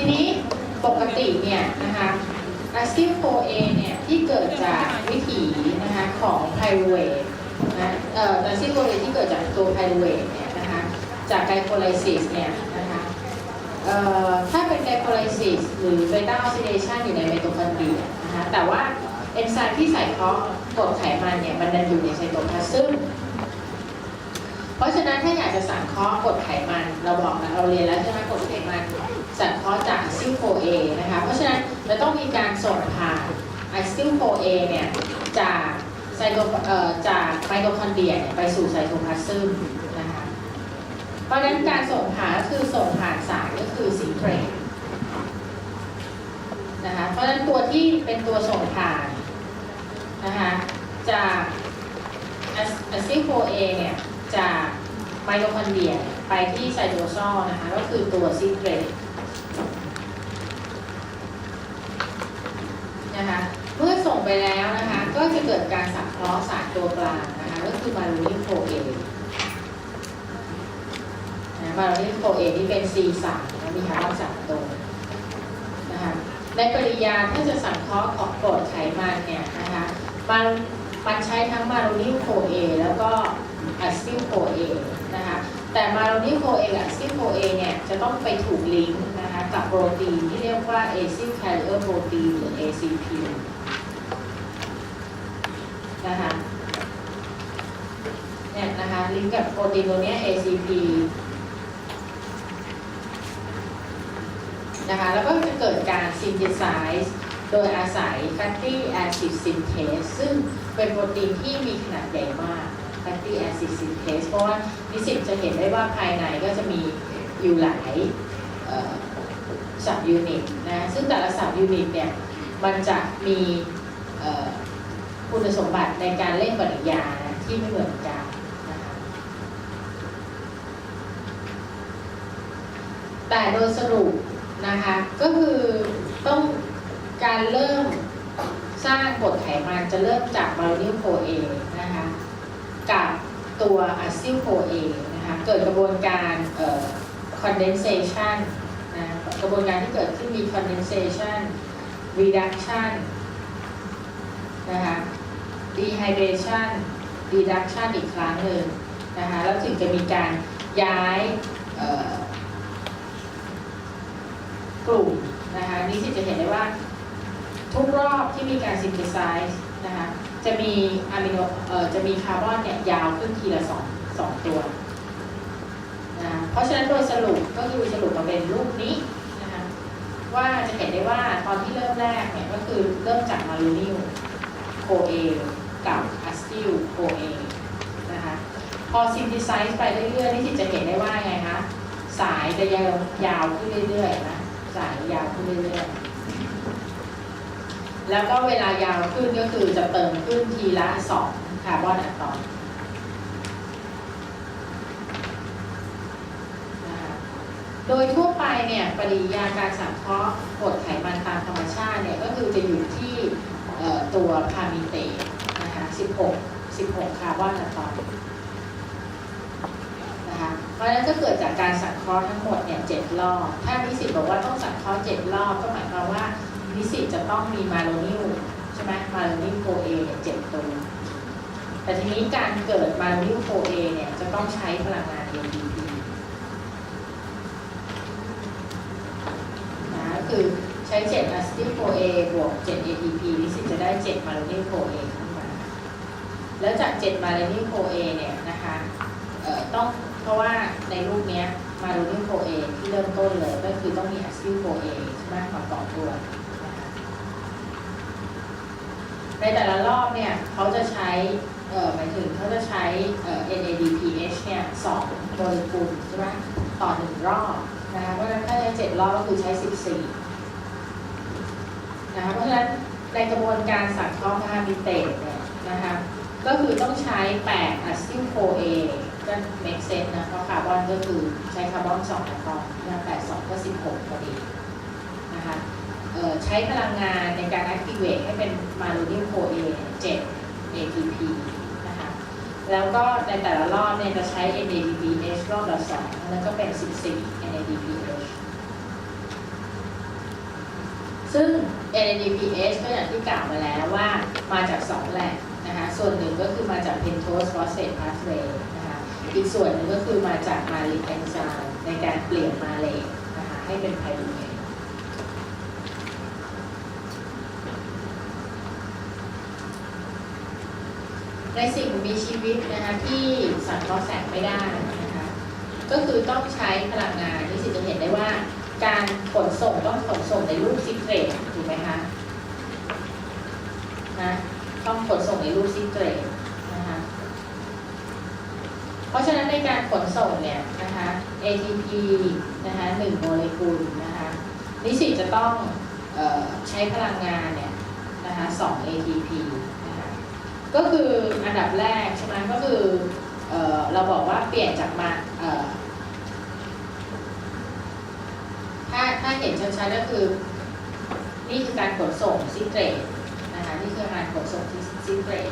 ทีนี้ปกติเนี่ยนะคะอะซิลโ a เนี่ยที่เกิดจากวิถีนะคะของไพรเวทนะเอ่ออะซิลโ a ที่เกิดจากตัวไพรเวทเนี่ยนะคะจากไกโคไลซิสเนี่ยนะคะเอ่อถ้าเป็นไกโคไลซิสหรือเบต้าออกซิเดชันอยู่ในไมโตคอนเดรียนะคะแต่ว่าเอนไซม์ที่ใส่เคาะกดไขมันเนี่ยมันดันอยู่ในไซโตพลาซึมเพราะฉะนั้นถ้าอยากจะสังเคราะห์กดไขมันเราบอกแล้วเราเรียนแล้วใช่ไหมกดไขมัน สังเคราะห์จากอซิลโคเอนะคะ เพราะฉะนั้นเราต้องมีการส่งผ่านไอซิลโคเอเนี่ยจากไซโตจากไมโตคอนเดรียเนี่ยไปสู่ไซโตพลาซึมนะคะ เพราะฉะนั้นการส่งผ่านก็คือส่งผ่านสารก็คือซิเทรตนะคะ เพราะฉะนั้นตัวที่เป็นตัวส่งผ่านนะคะจากอะซิลโคเอเนี่ยจากไมโทคอนเดรียไปที่ไซโตซอลนะคะ ก็คือตัวซิเทรนะคะ เมื่อส่ง ไปแล้วนะคะ ก็จะเกิดการสังเคราะห์สารตัวกลางนะคะ ก็คือมารูนิโคเอนะมารูนิโคเอที่เป็น C3 นะมีคาร์บอนสามตัวนะคะในปริยาถ้าจะสังเคราะห์ของกรดไขมันเนี่ยนะคะมันมันใช้ทั้งมารูนิโคเอแล้วก็อะซิลโคเอนะคะแต่มาโรนิโคเอกับอะซิลโคเอเนี่ยจะต้องไปถูกลิงก์นะคะกับโปรตีนที่เรียกว่า acyl carrier protein หรือ ACP นะคะเนี่ยนะคะลิงก์กับโปรตีนตัวนี้ ACP นะคะแล้วก็จะเกิดการ synthesize โดยอาศัย fatty acid synthase ซึ่งเป็นโปรตีนที่มีขนาดใหญ่มาก fatty acid synthase เพราะว่านิสิตจะเห็นได้ว่าภายในก็จะมีอยู่หลายสับยูนิตนะซึ่งแต่ละสับยูนิตเนี่ยมันจะมี คุณสมบัติในการเล่นปฏิกิริยาที่ไม่เหมือนกันนะคะแต่โดยสรุปนะคะก็คือต้องการเริ่มสร้างกรดไขมันจะเริ่มจากมารูนิลโคเอนะคะกับตัวอะซิลโคเอนะคะเกิดกระบวนการเอ่อ condensation นะกระบวนการที่เกิดขึ้นมี condensation reduction นะคะ dehydration reduction อีกครั้งหนึ่งนะคะแล้วถึงจะมีการย้ายกลุ่มนะคะนี่ที่จะเห็นได้ว่าทุกรอบที่มีการ synthesize นะคะจะมีอะมิโนจะมีคาร์บอนเนี่ยยาวขึ้นทีละสองสองตัวนะเพราะฉะนั้นโดยสรุปก็คือสรุปมาเป็นรูปนี้นะคะว่าจะเห็นได้ว่าตอนที่เริ่มแรกเนี่ยก็คือเริ่มจากมารูนิล โคเอกับอะสติลโคเอนะคะพอซินธิไซส์ไปเรื่อยๆนี่ที่จะเห็นได้ว่าไงคะสายจะยาวยาวขึ้นเรื่อยๆนะสายยาวขึ้นเรื่อยๆแล้วก็เวลายาวขึ้นก็คือจะเติมขึ้นทีละสองคาร์บอนอะตอมโดยทั่วไปเนี่ยปริยาการสังเคราะห์กรดไขมันตามธรรมชาติเนี่ยก็คือจะอยู่ที่ ตัวพามิเตตนะคะ16 16 คาร์บอนอะตอมนะคะเพราะฉะนั้นก็เกิดจากการสังเคราะห์ทั้งหมดเนี่ย7รอบ ถ้านิสิตบอกว่าต้องสังเคราะห์7รอบก็หมายความว่านิสิตจะต้องมีมาโลนิลใช่ไหมมาโลนิลโคเอเนี่ยเจ็ดตัว แต่ทีนี้การเกิดมาโลนิลโคเอเนี่ยจะต้องใช้พลังงาน ATP นะก็คือ ใช้7อะซิติโคเอบวก 7 ATP นิสิตจะได้7มาโลนิโคเอขึ้นมาแล้วจาก7มาโลนิโคเอเนี่ยนะคะเอ่อต้องเพราะว่าในรูปเนี้ยมาโลนิโคเอที่เริ่มต้นเลยก็คือต้องมีอะซิติลโคเอใช่ไหมมาก่อตัว ในแต่ละรอบเนี่ยเขาจะใช้เอ่อหมายถึงเขาจะใช้เอ่อ NADPH เนี่ยสองโมเลกุลใช่ไหมต่อหนึ่งรอบนะคะเพราะฉะนั้นถ้าจะเจ็ดรอบก็คือใช้ 14 นะคะเพราะฉะนั้นในกระบวนการสังเคราะห์พามิเตตเนี่ยนะคะก็คือต้องใช้8อะซิลโคเอก็ make sense นะเพราะคาร์บอนก็คือใช้คาร์บอน2อะตอมนะ8 2ก็ 16พอดีนะคะเอ่อใช้พลังงานในการ activate ให้เป็นมารูนิโคเอ7 ATP นะคะแล้วก็ในแต่ละรอบเนี่ยจะใช้ NADPH รอบละ2แล้วก็เป็น 14 NADPH ซึ่ง NADPH ก็อย่างที่กล่าวมาแล้วว่ามาจากสองแหล่งนะคะส่วนหนึ่งก็คือมาจาก pentose phosphate pathway นะคะอีกส่วนหนึ่งก็คือมาจาก m a l i c enzyme ในการเปลี่ยนมาเลตนะคะให้เป็นไพรูเวทในสิ่งมีชีวิตนะคะที่สังเคราะห์แสงไม่ได้นะคะก็คือต้องใช้พลังงานที่สิจะเห็นได้ว่า การขนส่งต้องขนส่งในรูปซิเกรตถูกไหมคะนะต้องขนส่งในรูปซิเกรตนะคะเพราะฉะนั้นในการขนส่งเนี่ยนะคะ ATP นะคะหนึ่งโมเลกุลนะคะนิสิตจะต้องออใช้พลังงานเนี่ยนะคะสอง ATP นะคะก็คืออันดับแรกใช่ไหมก็คือเออเราบอกว่าเปลี่ยนจากมา เอ่อถ้าถ้าเห็นชัดๆก็คือ นี่คือการขนส่งซิเตรตนะคะนี่คือการขนส่งที่ซิเตรต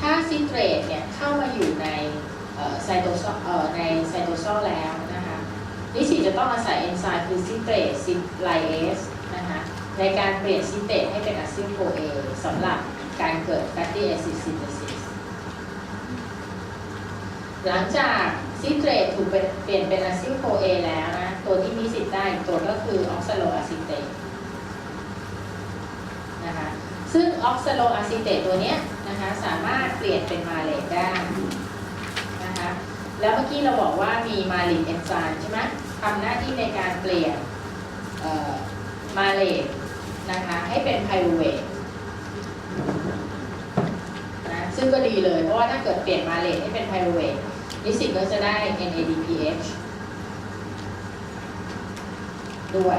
ถ้าซิเตรตเนี่ยเข้ามาอยู่ในไซโตโซอ่อในไซโตโซลแล้วนะคะนิสิตจะต้องอาศัยเอนไซม์คือซิเตรตซิไลเอสนะคะในการเปลี่ยนซิเตรตให้เป็นอะซิลโคเอสำหรับการเกิด fatty acid synthesis หลังจากซิเตรตถูกเป็นเปลี่ยนเป็นอะซิลโคเอแล้วนะ ตัวที่มีสิทธิ์ได้ตัวก็คือออกซาโลอะซิเตตนะคะซึ่งออกซาโลอะซิเตตตัวเนี้ยนะคะสามารถเปลี่ยนเป็นมาเลตได้นะคะแล้วเมื่อกี้เราบอกว่ามีมาลินเอนไซม์ใช่ไหมทำหน้าที่ในการเปลี่ยนมาเลตนะคะให้เป็นไพรูเวทนะซึ่งก็ดีเลย เพราะว่าถ้าเกิดเปลี่ยนมาเลทให้เป็นไพรูเวทนิสิตก็จะได้ NADPH ด้วย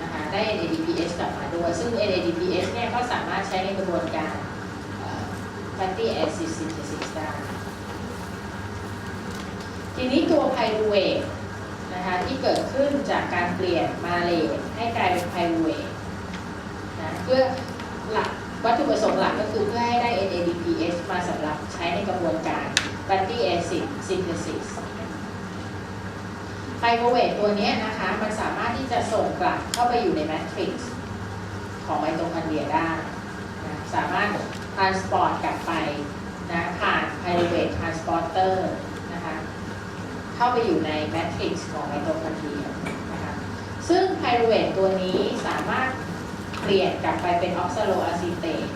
นะคะได้ NADPH กลับมาด้วย ซึ่ง NADPH เนี่ยก็สามารถใช้ในกระบวนการ fatty acid synthesis ได้ทีนี้ตัวไพรูเวทนะคะที่เกิดขึ้นจากการเปลี่ยนมาเลทให้กลายเป็นไพรูเวทนะเพื่อหลักวัตถุประสงค์หลักก็คือเพื่อให้ได้ NADPH มาสำหรับใช้ในกระบวนการ fatty acid synthesis ไฟโบเวตตัวนี้นะคะ มันสามารถที่จะส่งกลับเข้าไปอยู่ในแมทริกซ์ของไมโตคอนเดรียได้นะสามารถ transport กลับไปนะผ่านไพโรเวต transporter นะคะเข้าไปอยู่ในแมทริกซ์ของไมโตคอนเดรียนะคะซึ่งไพโรเวตตัวนี้สามารถเปลี่ยนกลับไปเป็นออกซาโลอะซิเตต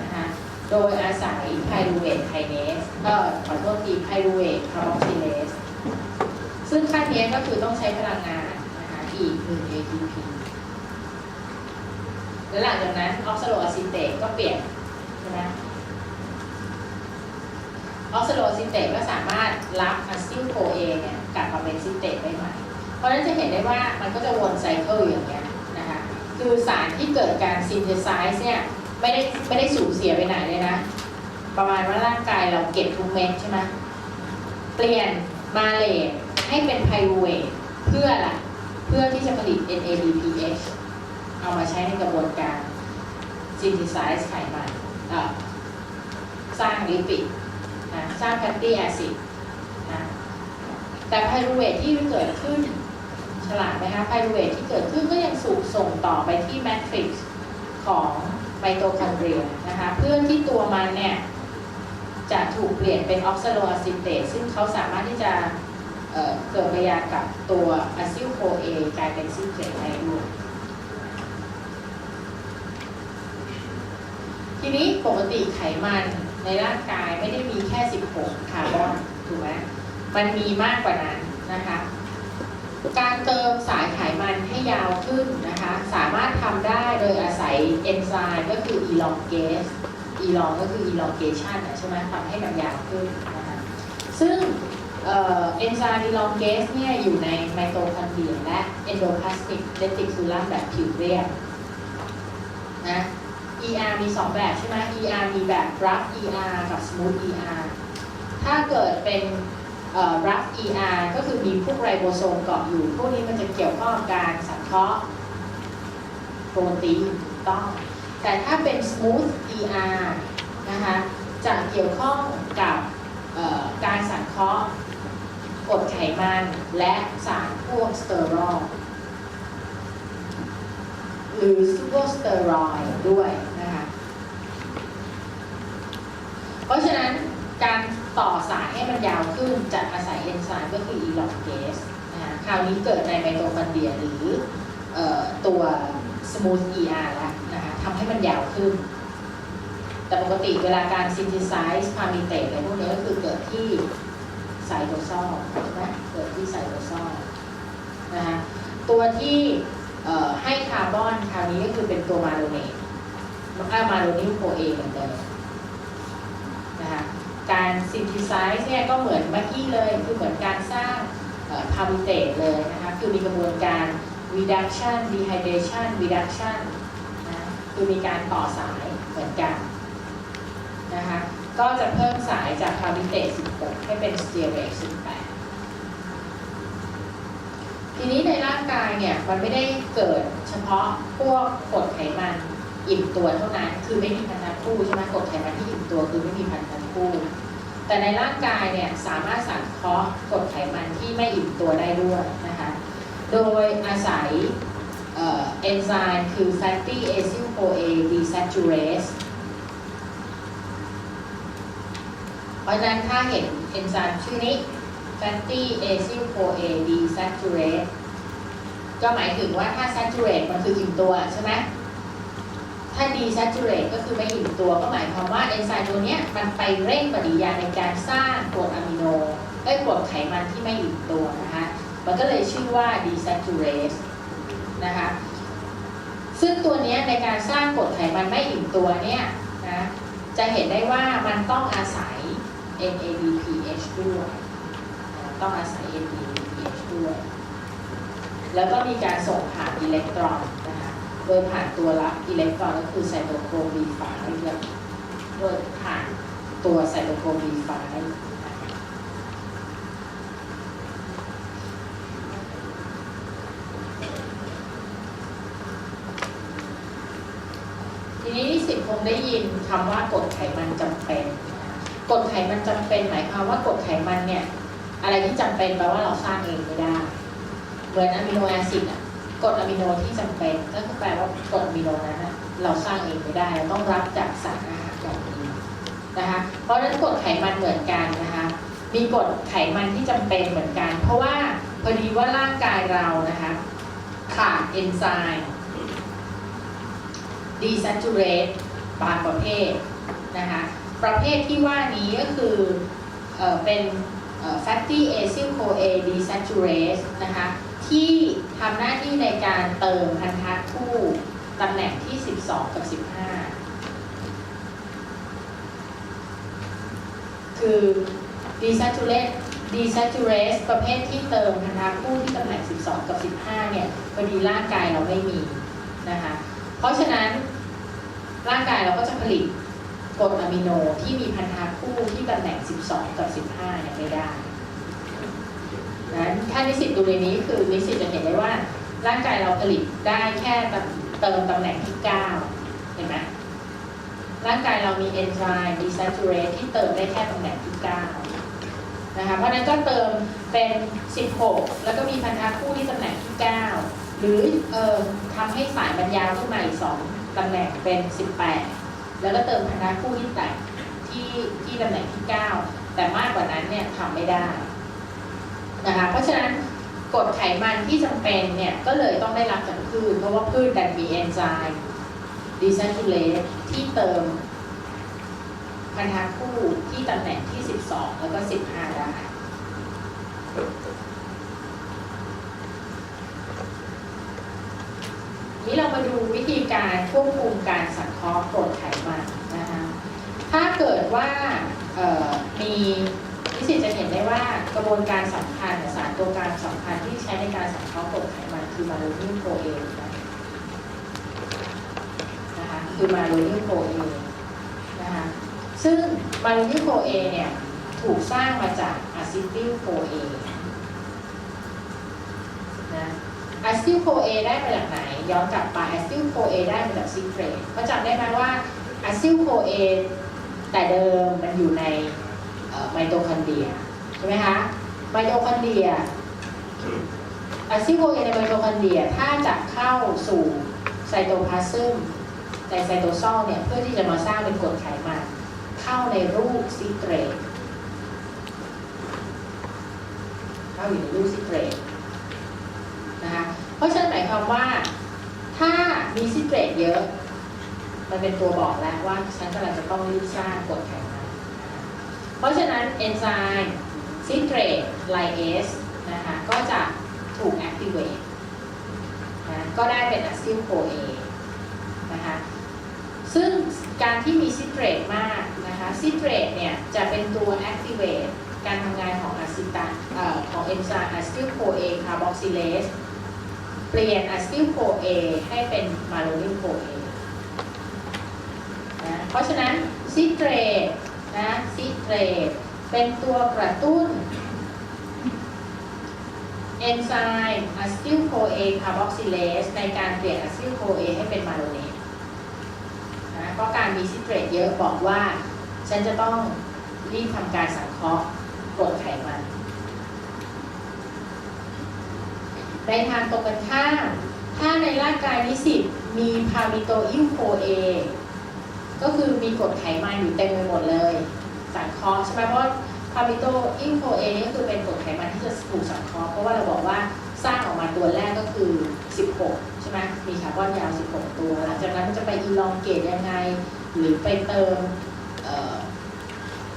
นะคะโดยอาศัยไพรูเวทไคเนสเอ่อขอโทษทีไพรูเวทคาร์บอกซิเลส ซึ่งขั้นนี้ก็คือต้องใช้พลังงานนะคะอีก1 ATP แล้วหลังจากนั้นออกซาโลอะซิเตตก็เปลี่ยนใช่ไหมออกซาโลอะซิเตตก็สามารถรับอะซิลโคเอเนี่ยกลับมาเป็นซิเตตได้ใหม่เพราะฉะนั้นจะเห็นได้ว่ามันก็จะวนไซเคิลอย่างเงี้ยนะคะคือสารที่เกิดการซินเทไซส์เนี่ยไม่ได้ไม่ได้สูญเสียไปไหนเลยนะ ประมาณว่าร่างกายเราเก็บทุกเม็ดใช่ไหมเปลี่ยนมาเลท ให้เป็นไพรูเวทเพื่ออะไรเพื่อที่จะผลิต NADPH เอามาใช้ในกระบวนการซินเทไซส์ไขมันเอ่อสร้างลิปิดนะสร้างแฟตตี้แอซิดนะแต่ไพรูเวทที่เกิดขึ้น ฉลาดไหมคะไพรูเวทที่เกิดขึ้นก็ยังสูบส่งต่อไปที่แมทริกซ์ของไมโตคอนเดรียนะคะเพื่อที่ตัวมันเนี่ยจะถูกเปลี่ยนเป็นออกซาโลอะซิเตตซึ่งเขาสามารถที่จะ เกิดปยากับตัวอะซิลโคเอกลายเป็นซิลเทรตได้ด้วยทีนี้ปกติไขมันในร่างกายไม่ได้มีแค่ 16 คาร์บอนถูกไหมมันมีมากกว่านั้นนะคะ การเติมสายไขมันให้ยาวขึ้นนะคะ สามารถทำได้โดยอาศัยเอนไซม์ก็คือ elongase elong ก็คือ elongation ใช่ไหมทำให้มันยาวขึ้นนะคะซึ่ง เอนไซม์ elongase เนี่ยอยู่ในไมโตคอนเดรียและ endoplasmic reticulum แบบผิวเรียบนะ ER มี 2 แบบใช่ไหม ER มีแบบ rough ER กับ smooth ER ถ้าเกิดเป็นเอ่อ rough ER ก็คือมีพวกไรโบโซมเกาะอยู่ พวกนี้มันจะเกี่ยวข้องกับการสังเคราะห์โปรตีนถูกต้อง แต่ถ้าเป็น smooth ER นะคะจะเกี่ยวข้องกับการสังเคราะห์ กรดไขมันและสารพวกสเตอรอลรือซูเปอร์สเตอรอยด์ด้วยนะคะ เพราะฉะนั้นการต่อสายให้มันยาวขึ้นจะอาศัยเอนไซม์ก็คือ elongase นะคะคราวนี้เกิดในไมโตคอนเดรียหรืออตัว smooth ER แล้วนะคะทำให้มันยาวขึ้น แต่ปกติเวลาการ synthesize พามิเตอะไรพวกนี้ก็คือเกิดที่ ไซโตซอลใช่ไหมเกิดที่ไซโตซอลนะคะตัวที่ให้คาร์บอนคราวนี้ก็คือเป็นตัวมาโลเนตมาโลนิโคเอเหมือนเดิมนะคะการ synthesize เนี่ยก็เหมือนเมื่อกี้เลยคือเหมือนการสร้างพามิเตตเลยนะคะคือมีกระบวนการ reduction dehydration reduction นะคือมีการต่อสายเหมือนกันนะคะ ก็จะเพิ่มสายจากพามิเตต16 ให้เป็น stearate 18 ทีนี้ในร่างกายเนี่ย มันไม่ได้เกิดเฉพาะพวกกรดไขมันอิ่มตัวเท่านั้น คือไม่มีพันธะคู่ใช่ไหมกรดไขมันที่อิ่มตัวคือไม่มีพันธะคู่ แต่ในร่างกายเนี่ยสามารถสังเคราะห์กรดไขมันที่ไม่อิ่มตัวได้ด้วยนะคะ โดยอาศัยเออเอนไซม์คือ fatty acyl CoA desaturase เพราะฉะนั้นถ้าเห็นเอนไซม์ชื่อนี้ fatty acyl CoA desaturase ก็หมายถึงว่าถ้า saturate มันคืออิ่มตัวใช่ไหมถ้า desaturate ก็คือไม่อิ่มตัวก็หมายความว่าเอนไซม์ตัวนี้มันไปเร่งปฏิกิริยาในการสร้างกรดอะมิโนไอ้กรดไขมันที่ไม่อิ่มตัวนะคะ มันก็เลยชื่อว่า desaturase นะคะซึ่งตัวนี้ในการสร้างกรดไขมันไม่อิ่มตัวเนี่ยนะจะเห็นได้ว่ามันต้องอาศัย NADPH ด้วยต้องอาศัย NADPH ด้วย แล้วก็มีการส่งผ่านอิเล็กตรอนนะคะโดยผ่านตัวรับอิเล็กตรอนก็คือไซโตโครม B5 โดยผ่านตัวไซโตโครม B5 ทีนี้นิสิตคงได้ยินคำว่ากดไขมันจำเป็น กรดไขมันจำเป็นหมายความว่ากรดไขมันเนี่ย อะไรที่จำเป็นแปลว่าเราสร้างเองไม่ได้เหมือนอะมิโนแอซิดอะกรดอะมิโนที่จำเป็นก็คือแปลว่ากรดอะมิโนนั้นเราสร้างเองไม่ได้เราต้องรับจากสารอาหารอย่างอื่นนะคะเพราะฉะนั้นกรดไขมันเหมือนกันนะคะมีกรดไขมันที่จำเป็นเหมือนกัน เพราะว่าพอดีว่าร่างกายเรานะคะขาดเอนไซม์ดีซัตูเรตบางประเภทนะคะ ประเภทที่ว่านี้ก็คือเออเป็น fatty acyl CoA desaturase นะคะที่ทำหน้าที่ในการเติมพันธะคู่ตำแหน่งที่ 12 กับ 15 คือ desaturate desaturase ประเภทที่เติมพันธะคู่ที่ตำแหน่ง 12 กับ 15 เนี่ยพอดีร่างกายเราไม่มีนะคะเพราะฉะนั้นร่างกายเราก็จะผลิต รดอะมิโนที่มีพันธะคู่ที่ตำแหน่ง 12 กับ 15เนี่ยไม่ได้นะถ้านิสิตดูในนี้คือนิสิตจะเห็นได้ว่าร่างกายเราผลิตได้แค่เติมตำแหน่งที่ 9 เห็นไหมร่างกายเรามีเอนไซม์ดีซัตูเรตที่เติมได้แค่ตำแหน่งที่ 9 นะคะ เพราะนั้นก็เติมเป็น 16 แล้วก็มีพันธะคู่ที่ตำแหน่งที่ 9 หรือเออทำให้สายมันยาวขึ้นมาอีก 2 ตำแหน่งเป็น 18 แล้วก็เติมพันธะคู่ที่แตกที่ที่ตำแหน่งที่ 9 แต่มากกว่านั้นเนี่ยทำไม่ได้นะคะเพราะฉะนั้นกรดไขมันที่จำเป็นเนี่ยก็เลยต้องได้รับจากพืชเพราะว่าพืชดันมีเอนไซม์ดีซัตูเลตที่เติมพันธะคู่ที่ตำแหน่งที่ 12 แล้วก็ 15ได้ นี้เรามาดูวิธีการควบคุมการสังเคราะห์กรดไขมันนะคะถ้าเกิดว่ามีนิสิตจะเห็นได้ว่ากระบวนการสำคัญสารตัวกลางสำคัญที่ใช้ในการสังเคราะห์กรดไขมันคือมาโลนิโคเอนนะคะคือมาโลนิโคเอนนะคะซึ่งมาโลนิโคเอเนี่ยถูกสร้างมาจากอะซิติลโคเอนะ อะซิลโคเอได้มาจากไหน ย้อนกลับไปอะซิลโคเอได้มาจากซิเทรตก็จำได้ไหมว่าอะซิลโคเอแต่เดิมมันอยู่ในไมโตคอนเดรียใช่ไหมคะไมโตคอนเดรียอะซิลโคเอในไมโตคอนเดรียถ้าจะเข้าสู่ไซโตพลาซึมในไซโตซอลเนี่ยเพื่อที่จะมาสร้างเป็นกรดไขมันเข้าในรูปซิเตรตเข้าอยู่ในรูปซิเตรตาะฉะนั้นหมายความว่า ถ้ามีซิเตรตเยอะ มันเป็นตัวบอกแล้วว่าฉันกำลังจะต้องรีบสร้างกรดไขมันเพราะฉะนั้นเอนไซม์ซิเตรตไลเอสนะคะก็จะถูก activate นะก็ได้เป็นอะซิลโคเอนะคะซึ่งการที่มีซิเตรตมากนะคะซิเตรตเนี่ยจะเป็นตัว activate การทำงานของอะซิตาของเอนไซม์อะซิลโคเอคาร์บอกซิเลส เปลี่ยนอะซิลโคเอให้เป็นมาโลนิโคเอนะเพราะฉะนั้นซิเตรตนะซิเตรตเป็นตัวกระตุ้นเอนไซม์อะซิลโคเอคาร์บอกซิเลสในการเปลี่ยนอะซิลโคเอให้เป็นมาโลเนตนะเพราะการมีซิเตรตเยอะบอกว่า ฉันจะต้องรีบทำการสังเคราะห์กรดไขมัน ในทางตรงกันข้ามถ้าในร่างกายนิสิตมีพามิโตอิลโคเอก็คือมีกรดไขมันอยู่เต็มไปหมดเลยสังเคราะห์ใช่ไหมเพราะพามิโตอิลโคเอนี่คือเป็นกรดไขมันที่จะถูกสังเคราะห์เพราะว่าเราบอกว่าสร้างออกมาตัวแรกก็คือ 16 ใช่ไหมมีคาร์บอนยาว 16 ตัว หลังจากนั้นมันจะไปอีลองเกตยังไง หรือไปเติม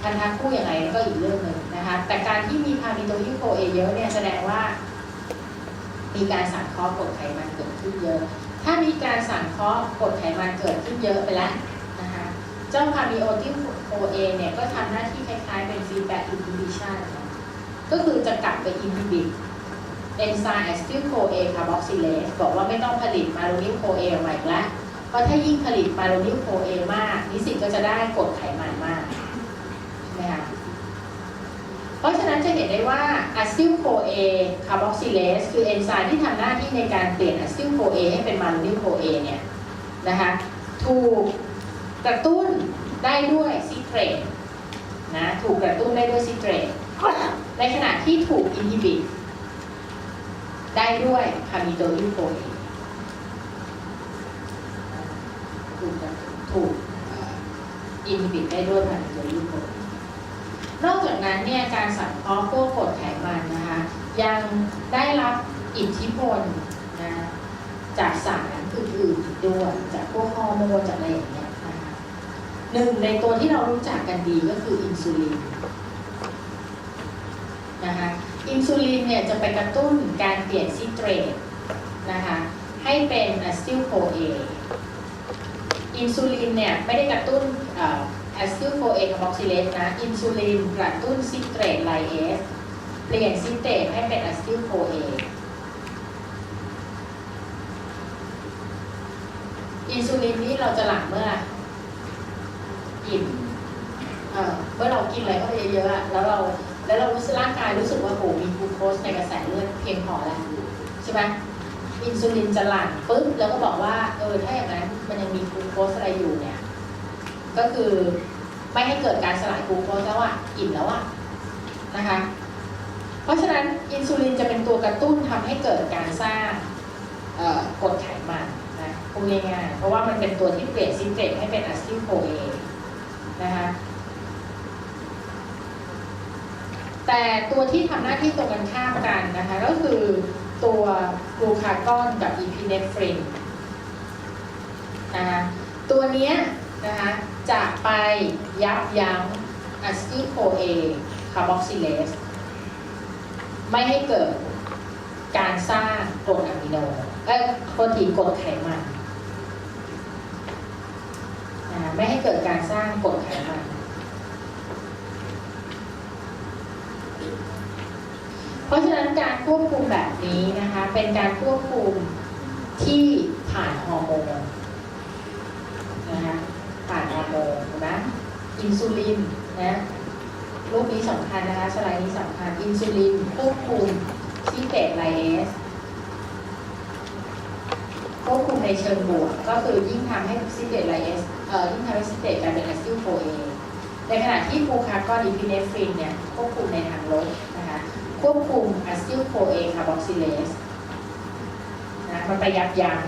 พันธะคู่ยังไงก็อีกเรื่องหนึ่งนะคะ แต่การที่มีพามิโตอิลโคเอเยอะเนี่ยแสดงว่า มีการสั่งเคราะห์กรดไขมันเกิดขึ้นเยอะ ถ้ามีการสั่งเคราะห์กรดไขมันเกิดขึ้นเยอะไปแล้วนะคะเจ้าพามิโอติโคเอเนี่ยก็ทำหน้าที่คล้ายๆเป็น feedback inhibition นก็คือจะกลับไป inhibit เอนไซม์แอสติลโคเอคาร์บอกซิเลสบอกว่าไม่ต้องผลิตมาโลนิลโคเอออกมาอีกแล้วเพราะถ้ายิ่งผลิตมาโลนิลโคเอมากนิสิตก็จะได้กรดไขมันมากใช่ไหมคะ เพ ราะฉะนั้นจะเห็นได้ว่าอะซิลโคเอคาร์บอกซิเลสคือเอนไซม์ที่ทำหน้าที่ในการเปลี่ยนอะซิลโคเอให้เป็นมาโลนิลโคเอเนี่ยนะคะถูกกระตุ้นได้ด้วยซิเตรตนะถูกกระตุ้นได้ด้วยซิเตรตในขณะที่ถูกอินฮิบิตได้ด้วยพามิโดอิลโคเอถูกถูกอินฮิบิตได้ด้วยพามิโดอิลโคเอ นอกจากนั้นเนี่ยการสังเคราะห์พวกกรดไขมันนะคะยังได้รับอิทธิพลนะจากสารอื่นๆด้วยจากพวกฮอร์โมนจากอะไรอย่างเงี้ยนะคะหนึ่งในตัวที่เรารู้จักกันดีก็คืออินซูลินนะคะอินซูลินเนี่ยจะไปกระตุ้นการเปลี่ยนซิเตรตนะคะให้เป็นอะซิลโคเออินซูลินเนี่ยไม่ได้กระตุ้น อสซิลโคเอคาร์บอกซิเลสนะ อินซูลินกระตุ้นซิเตรตไลเอสเปลี่ยนซิเตรตให้เป็นแอสซิลโคเออินซูลินนี่เราจะหลั่งเมื่ออิ่มเมื่อเรากินอะไรเข้าไปเยอะๆอะแล้วเราแล้วเรารู้สึกร่างกายรู้สึกว่าโหมีกลูโคสในกระแสเลือดเพียงพอแล้วใช่ไหมอินซูลินจะหลั่งปุ๊บแล้วก็บอกว่าเออถ้าอย่างนั้นมันยังมีกลูโคสอะไรอยู่เนี่ย ก็คือไม่ให้เกิดการสลายกลูโคสแล้วอะอิ่มแล้วอะนะคะ เพราะฉะนั้นอินซูลินจะเป็นตัวกระตุ้นทำให้เกิดการสร้างเอ่อกรดไขมันนะพูดง่ายๆเพราะว่ามันเป็นตัวที่เปลี่ยนซิเตรตให้เป็นอะซิลโคเอนะคะแต่ตัวที่ทำหน้าที่ตรงกันข้ามกันนะคะก็คือตัวกลูคากอนกับอีพิเนฟรินนะคะตัวเนี้ย นะคะจะไปยับยั้งอะซิติโคเอคาร์บอกซิเลสไม่ให้เกิดการสร้างกรดอะมิโนเอ้ยโปรตีนกรดไขมันไม่ให้เกิดการสร้างกรดไขมันเพราะฉะนั้นการควบคุมแบบนี้นะคะ เป็นการควบคุมที่ผ่านฮอร์โมนนะคะ ผ่านฮอร์โมนนะอินซูลินนะรูปนี้สำคัญนะคะสไลด์นี้สำคัญอินซูลินควบคุมซิเตตไลเอสควบคุมในเชิงบวก ก็คือยิ่งทำให้ซิเตตไลเอสเอ่อยิ่งทำให้ซิเตตกลายเป็นอะซิลโคเอในขณะที่ฟูคาร์กอนอีพิเนฟรินเนี่ยควบคุมในทางลบนะคะควบคุมอะซิลโคเอคาร์บอกซิเลสนะมันไปยับยั้ง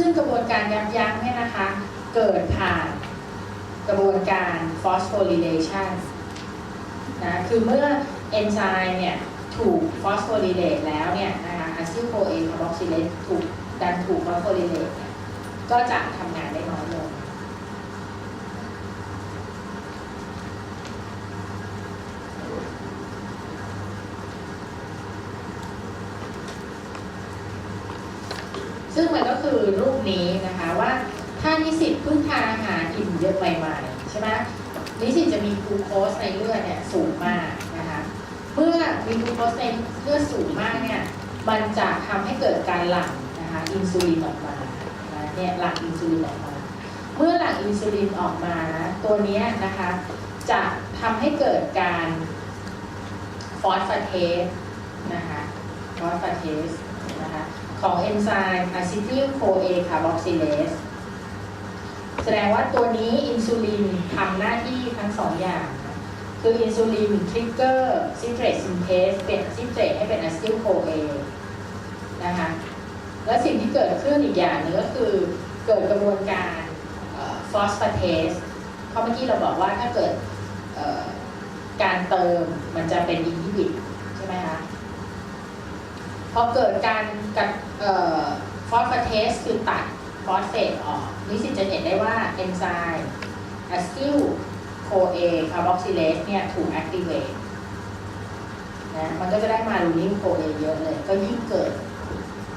ซึ่งกระบวนการยับยั้งเนี่ยนะคะ เกิดผ่านกระบวนการ phosphorylation นะคือเมื่อเอนไซม์เนี่ยถูก phosphorylate แล้วเนี่ยนะคะอะซิลโคเอคาร์บอกซิเลตถูกดันถูก phosphorylate เนี่ยก็จะทำงานได้น้อยลงซึ่งมันก็คือรูปนี้นะคะว่าถ้า นิสิตเพิ่งทานอาหารอิ่มเยอะใหม่ๆใช่ไหมนิสิตจะมีกลูโคสในเลือดเนี่ยสูงมากนะคะเมื่อมีกลูโคสในเลือดสูงมากเนี่ยมันจะทำให้เกิดการหลั่งนะคะอินซูลินออกมาเนี่ยหลั่งอินซูลินออกมา เมื่อหลั่งอินซูลินออกมานะตัวนี้นะคะจะทำให้เกิดการฟอสฟาเทสนะคะฟอสฟาเทสนะคะของเอนไซม์อะซิทิลโคเอคาร์บอกซิเลส แสดงว่าตัวนี้อินซูลินทำหน้าที่ทั้งสองอย่าง คืออินซูลินทริกเกอร์ซิเทรตซินเทสเป็นซิเทรตให้เป็นอะซิทิลโคเอนะคะและสิ่งที่เกิดขึ้นอีกอย่างหนึงก็คือเกิดกระบวนการฟอสฟาเทสเพราะเมื่อกี้เราบอกว่าถ้าเกิดการเติมมันจะเป็นอินฮิบิตใช่ไหมคะพอเกิดการกับฟอสฟาเทสคือตัด ฟอสเฟตออกนิสิตจะเห็นได้ว่าเอนไซม์อะซิลโคเอคาร์บอกซิเลสเนี่ยถูกแอคทีเวตนะมันก็จะได้มาลูนินโคเอเยอะเลย ก็ยิ่งเกิด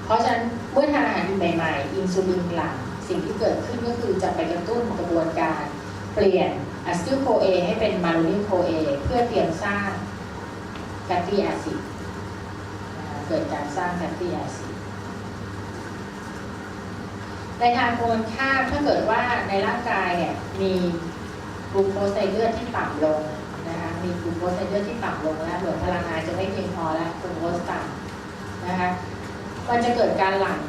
เพราะฉะนั้นเมื่อทานอาหารใหม่ๆ อินซูลินหลั่งสิ่งที่เกิดขึ้นก็คือจะไปกระตุ้นกระบวนการเปลี่ยนอะซิลโคเอให้เป็นมาลูนินโคเอเพื่อเตรียมสร้างแฟตตี้แอซิดเกิดการสร้างแฟตตี้แอซิด ในทางตรงกันข้ามถ้าเกิดว่าในร่างกายเนี่ยมีกลูโคสในเลือดที่ต่ำลงนะคะมีกลูโคสในเลือดที่ต่ำลงแล้วเหมือพลังงานจะไม่เพียงพอแล้วกลูโคสต่ำนะคะมันจะเกิดการหลั่ง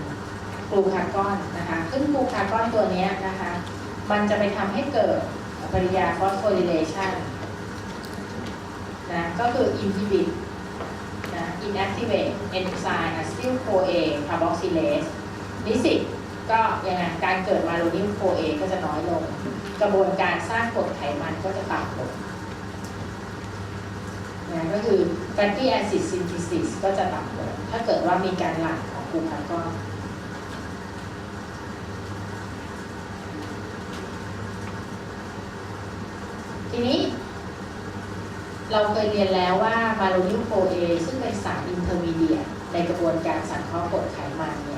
กลูคาร์กอนนะคะซึ่งกลูคาร์กอนตัวนี้นะคะ มันจะไปทำให้เกิดปฏิกิริยาฟอสโฟริเลชันนะก็คือ inhibit นะ inactivate enzyme acetyl CoA carboxylase นิสิต ก็ยังไงการเกิดมาโลนิลโคเอก็จะน้อยลง กระบวนการสร้างกรดไขมันก็จะต่ำลงนะก็คือ fatty acid synthesis ก็จะต่ำลงถ้าเกิดว่ามีการหลั่งของกลูคาร์กอนทีนี้ เราเคยเรียนแล้วว่ามาโลนิโคเอซึ่งเป็นสารอินเทอร์มีเดียในกระบวนการสังเคราะห์กรดไขมันเ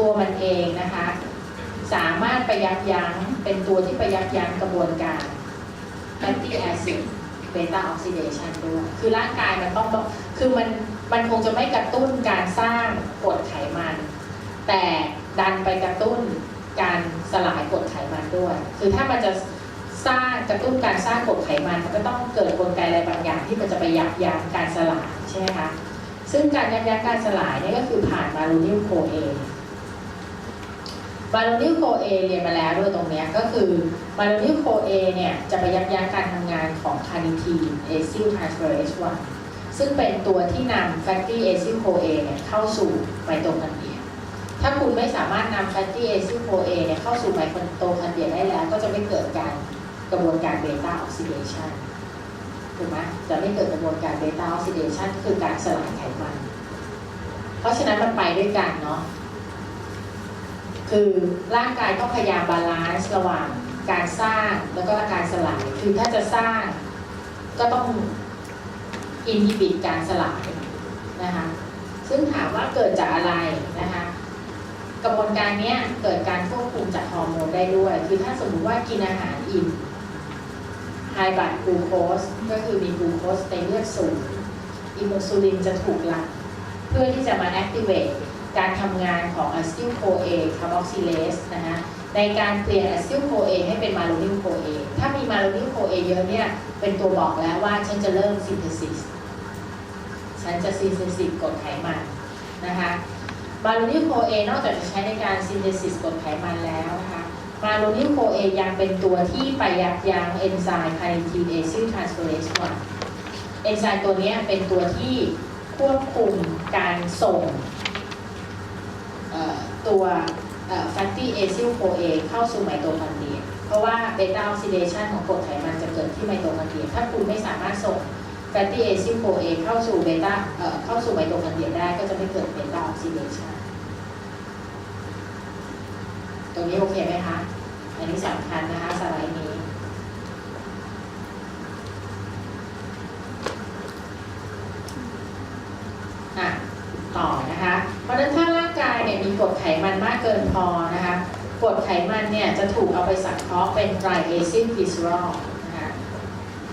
ตัวมันเองนะคะ สามารถไปยับยั้งเป็นตัวที่ไปยับยั้งกระบวนการแอนตี้แอซิดเบต้าออกซิเดชันด้วย คือร่างกายมันต้อง คือมัน มันคงจะไม่กระตุ้นการสร้างกรดไขมัน แต่ดันไปกระตุ้นการสลายกรดไขมันด้วย คือถ้ามันจะสร้างกระตุ้นการสร้างกรดไขมัน มันก็ต้องเกิดกลไกอะไรบางอย่างที่มันจะไปยับยั้งการสลายใช่ไหมคะ ซึ่งการยับยั้งการสลายนี่ก็คือผ่านมารูนิลโคเอ มารูนิลโคเอเรียนมาแล้วด้วยตรงนี้ก็คือมารูนิลโคเอเนี่ยจะไปยับยั้งการทำงานของคาร์นิทีนเอซิลไทรานสเอเรส1ซึ่งเป็นตัวที่นำแฟตตี้เอซิลโคเอเนี่ยเข้าสู่ไมโตคอนเดรีย ถ้าคุณไม่สามารถนำแฟตตี้เอซิลโคเอเนี่ยเข้าสู่ไมโตคอนเดรียได้แล้ว ก็จะไม่เกิดการกระบวนการเบต้าออกซิเดชันถูกไหมจะไม่เกิดกระบวนการเบต้าออกซิเดชันคือการสลายไขมัน เพราะฉะนั้นมันไปด้วยกันเนาะ คือร่างกายต้องพยายามบาลานซ์ระหว่างการสร้างแล้วก็การสลาย คือถ้าจะสร้างก็ต้องอินฮิบิตการสลายนะคะซึ่งถามว่าเกิดจากอะไรนะคะกระบวนการนี้เกิดการควบคุมจากฮอร์โมนได้ด้วย คือถ้าสมมติว่ากินอาหารอิ่มไฮบัตกลูโคสก็คือมีกลูโคสในเลือดสูงอินซูลินจะถูกหลั่งเพื่อที่จะมา activate การทำงานของอะซิ l โคเอคาร์บอกซิเลสนะฮะในการเปลี่ยนอะซิ l โคเอให้เป็นมาโลนิลโคเอถ้ามีมาโลนิลโคเอเยอะเนี่ยเป็นตัวบอกแล้วว่าฉันจะเริ่มซินเทซิสฉันจะซินเทซิสกรดไขมันนะคะมาโลนิลโคเอนอกจากจะใช้ในการซินเทซิสกรดไขมันแล้วนะคะมาโลนิลโคเอยังเป็นตัวที่ไปยับยั้งเอนไซม์คาริทีนเอซิลทรานสเฟอเรส1เอนไซม์ตัวนี้เป็นตัวที่ควบคุมการส่ง ตัวแฟตตี้เอซิลโคเอเข้าสู่ไมโตคอนเดรียเพราะว่าเบต้าออกซิเดชันของกรดไขมันจะเกิดที่ไมโตคอนเดรียถ้าคุณไม่สามารถส่งแฟตตี้เอซิลโคเอเข้าสู่เบต้าเข้าสู่ไมโตคอนเดรียได้ก็จะไม่เกิดเบต้าออกซิเดชันตรงนี้โอเคไหมคะ อันนี้สำคัญนะคะสไลด์นี้ อะต่อนะคะ เพราะฉะนั้นถ้าร่างกายเนี่ย มันมากเกินพอนะคะกรดไขมันเนี่ยจะถูกเอาไปสังเคราะห์เป็นไตรเอซิลกลิเซอรอลนะคะ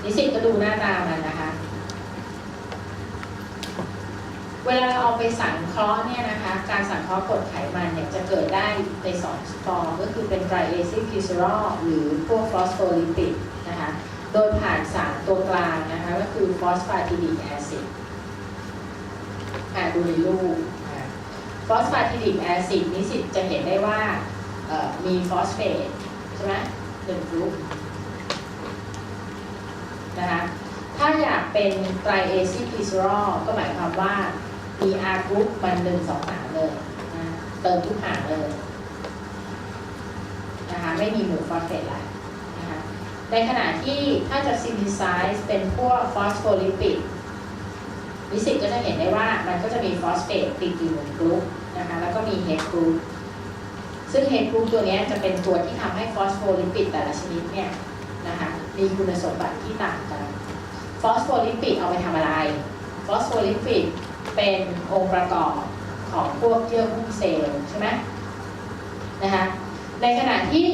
นิสิตก็ดูหน้าตามันนะคะ เวลาเราเอาไปสังเคราะห์เนี่ยนะคะ การสังเคราะห์กรดไขมันเนี่ยจะเกิดได้ในสองฟอร์มก็คือเป็นไตรเอซิลกลิเซอรอลหรือพวกฟอสโฟลิปิดนะคะ โดยผ่านสารตัวกลางนะคะก็คือฟอสฟาติดิกแอซิดดูในรูป ฟอสฟาติดิกแอซิดนิสิตจะเห็นได้ว่ามีฟอสเฟตใช่ไหมหนึ่งกรุ๊ปนะคะถ้าอยากเป็นไตรเอซิคลิซรอลก็หมายความว่ามี R กรุ๊ปมันหนึ่งสองหางเลยนะเติมทุกหางเลยนะคะไม่มีหมู่ฟอสเฟตแล้วนะคะในขณะที่ถ้าจะซินธิไซส์เป็นพวกฟอสโฟลิปิด นิสิตก็จะเห็นได้ว่ามันก็จะมีฟอสเฟตติดอยู่หนึ่งกรุ๊ปนะคะแล้วก็มีเฮดกรุ๊ปซึ่งเฮดกรุ๊ปตัวนี้จะเป็นตัวที่ทำให้ฟอสโฟลิปิดแต่ละชนิดเนี่ยนะคะมีคุณสมบัติที่ต่างกันฟอสโฟลิปิดเอาไปทำอะไรฟอสโฟลิปิดเป็นองค์ประกอบของพวกเยื่อหุ้มเซลล์ใช่ไหมนะคะในขณะที่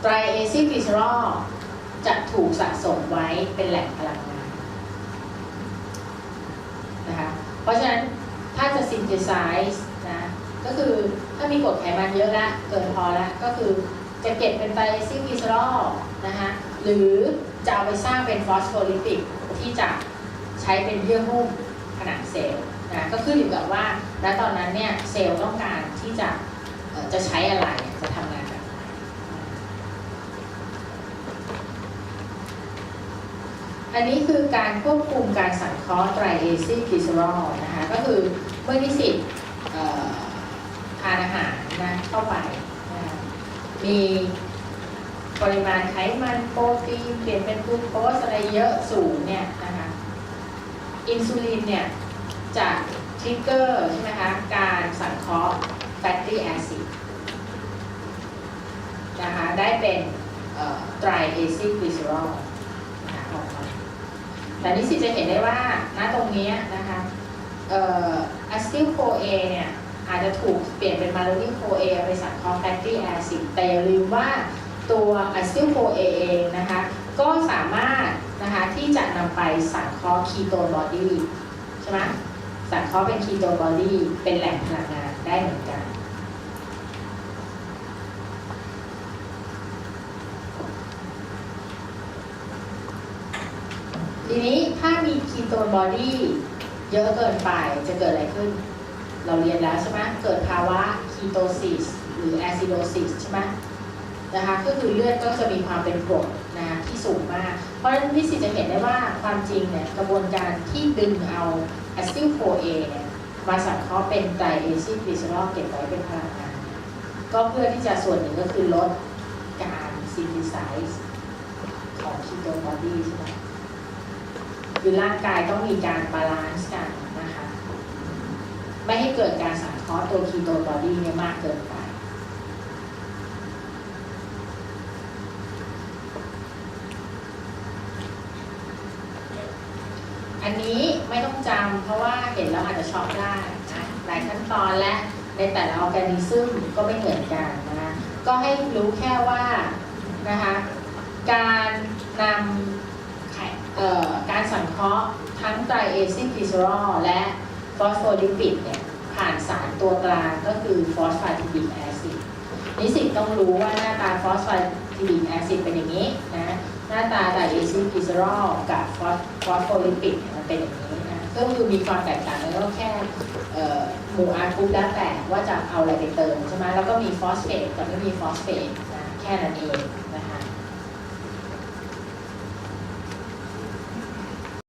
ไตรเอซิลกลิเซอรอลจะถูกสะสมไว้เป็นแหล่งพลังงาน นะคะ เพราะฉะนั้นถ้าจะ synthesize นะก็คือถ้ามีกรดไขมันเยอะละเกินพอละก็คือจะเก็บเป็นไตรซิลกลิซอรอลนะคะหรือจะเอาไปสร้างเป็นฟอสโฟลิปิดที่จะใช้เป็นเยื่อหุ้มผนังเซลล์นะก็ขึ้นอยู่กับว่าณตอนนั้นเนี่ยเซลล์ต้องการที่จะจะใช้อะไรจะทำงานแบบไหน อันนี้คือการควบคุมการสังเคราะห์ไตรเอซิลกลิเซอรอลนะคะก็คือเมื่อนิสิตทานอาหารนะเข้าไปนะมีปริมาณไขมันโปรตีนเปลี่ยนเป็นกลูโคสอะไรเยอะสูงเนี่ยนะคะอินซูลินเนี่ยจะทริกเกอร์ใช่ไหมคะการสังเคราะห์แฟตตี้แอซิดนะคะได้เป็นไตรเอซิลกลิเซอรอลนะคะออกมา แต่นิสิตจะเห็นได้ว่าณตรงนี้นะคะเอ่ออะซิลโคเอเนี่ยอาจจะถูกเปลี่ยนเป็นมาโลนิโคเอไปสังเคราะห์แฟตตี้แอซิดแต่อย่าลืมว่าตัวอะซิลโคเอเองนะคะก็สามารถนะคะที่จะนำไปสังเคราะห์คีโตบอดี้ใช่ไหมสังเคราะห์เป็นคีโตบอดี้เป็นแหล่งพลังงานได้เหมือนกัน ทีนี้ถ้ามีคีโตนบอดี้เยอะเกินไปจะเกิดอะไรขึ้น เราเรียนแล้วใช่ไหมเกิดภาวะคีโตซิสหรือแอซิโดซิสใช่ไหมนะคะก็คือเลือดก็จะมีความเป็นกรดนะที่สูงมาก เพราะฉะนั้นพี่สิจะเห็นได้ว่าความจริงเนี่ยกระบวนการที่ดึงเอาแอซิลโคเอเนี่ยมาสังเคราะห์เป็นไตรเอซิลกลิเซอรอลเก็บไว้เป็นพลังงานน์ก็เพื่อที่จะส่วนหนึ่งก็คือลดการซินธิไซส์ของคีโตบอดี้ใช่ไหม คือร่างกายต้องมีการบาลานซ์กันนะคะ ไม่ให้เกิดการสังเคราะห์ตัวคีโตบอดี้เนี่ยมากเกินไปอันนี้ไม่ต้องจำเพราะว่าเห็นแล้วอาจจะช็อกได้นะหลายขั้นตอนและในแต่ละออร์แกนิซึมก็ไม่เหมือนกันนะก็ให้รู้แค่ว่านะคะการนำไขเอ่อ สังเคราะห์ทั้งไตรเอซิกลิเซอรอลและฟอสโฟลิปิดเนี่ยผ่านสารตัวกลางก็คือฟอสฟาติดิกแอซิดนิสิตต้องรู้ว่าหน้าตาฟอสฟาติดิกแอซิดเป็นอย่างนี้นะหน้าตาไตรเอซิกลิเซอรอลกับฟอสฟอสโฟลิปิดเนี่ยมันเป็นอย่างนี้นะก็คือมีความแตกต่างแล้วก็แค่หมู่อาร์กรุ๊ปแล้วแต่ว่าจะเอาอะไรไปเติมใช่ไหมแล้วก็มีฟอสเฟตกับไม่มีฟอสเฟตนะแค่นั้นเองนะคะ